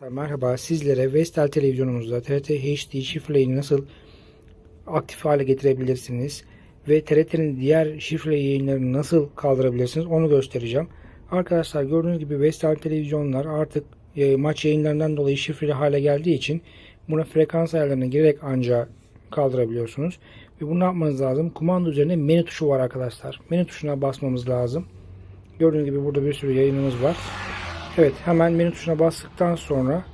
Merhaba, sizlere Vestel televizyonumuzda TRT HD şifreyi nasıl aktif hale getirebilirsiniz ve TRT'nin diğer şifre yayınlarını nasıl kaldırabilirsiniz onu göstereceğim. Arkadaşlar gördüğünüz gibi Vestel televizyonlar artık e, maç yayınlarından dolayı şifreli hale geldiği için buna frekans ayarlarına girerek ancak kaldırabiliyorsunuz. Ve bunu yapmanız lazım. Kumanda üzerinde menü tuşu var arkadaşlar. Menü tuşuna basmamız lazım. Gördüğünüz gibi burada bir sürü yayınımız var. Evet hemen menü tuşuna bastıktan sonra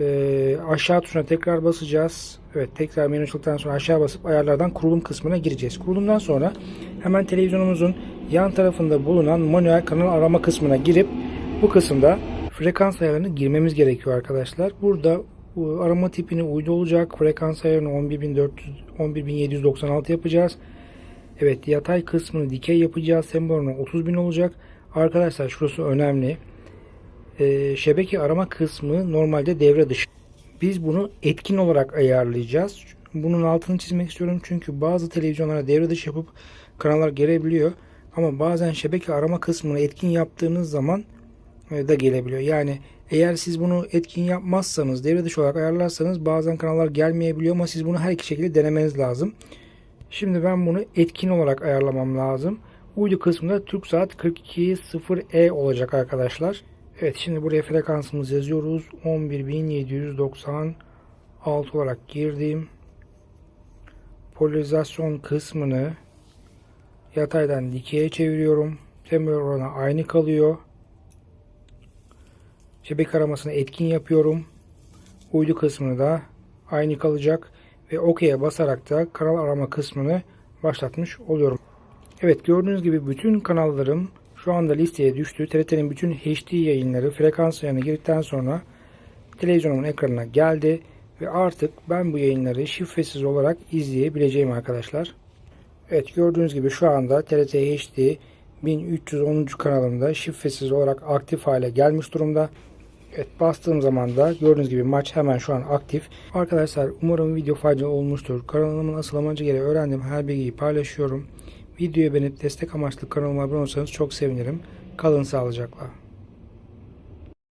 e, aşağı tuşuna tekrar basacağız. Evet tekrar menü açıldıktan sonra aşağı basıp ayarlardan kurulum kısmına gireceğiz. Kurulumdan sonra hemen televizyonumuzun yan tarafında bulunan manuel kanal arama kısmına girip bu kısımda frekans ayarlarına girmemiz gerekiyor arkadaşlar. Burada bu arama tipini uydu olacak. Frekans ayarını 11400 11796 yapacağız. Evet yatay kısmını dikey yapacağız. Sembolünü 30.000 olacak. Arkadaşlar şurası önemli. Ee, şebeke arama kısmı normalde devre dışı. Biz bunu etkin olarak ayarlayacağız. Bunun altını çizmek istiyorum çünkü bazı televizyonlara devre dışı yapıp kanallar gelebiliyor. Ama bazen şebeke arama kısmını etkin yaptığınız zaman e, da gelebiliyor. Yani eğer siz bunu etkin yapmazsanız, devre dışı olarak ayarlarsanız bazen kanallar gelmeyebiliyor ama siz bunu her iki şekilde denemeniz lazım. Şimdi ben bunu etkin olarak ayarlamam lazım. Uydu kısmında Türk saat 42.0E olacak arkadaşlar. Evet şimdi buraya frekansımızı yazıyoruz. 11796 olarak girdim. Polarizasyon kısmını yataydan dikeye çeviriyorum. Temel orana aynı kalıyor. Şebeke aramasını etkin yapıyorum. Uydu kısmını da aynı kalacak. Ve OK'ye basarak da kanal arama kısmını başlatmış oluyorum. Evet gördüğünüz gibi bütün kanallarım şu anda listeye düştü. TRT'nin bütün HD yayınları frekans ayarına girdikten sonra televizyonumun ekranına geldi. Ve artık ben bu yayınları şifresiz olarak izleyebileceğim arkadaşlar. Evet gördüğünüz gibi şu anda TRT HD 1310. kanalımda şifresiz olarak aktif hale gelmiş durumda. Evet bastığım zaman da gördüğünüz gibi maç hemen şu an aktif. Arkadaşlar umarım video faydalı olmuştur. Kanalımın asıl amacı gereği öğrendiğim her bilgiyi paylaşıyorum. Videoyu beğenip destek amaçlı kanalıma abone olursanız çok sevinirim. Kalın sağlıcakla.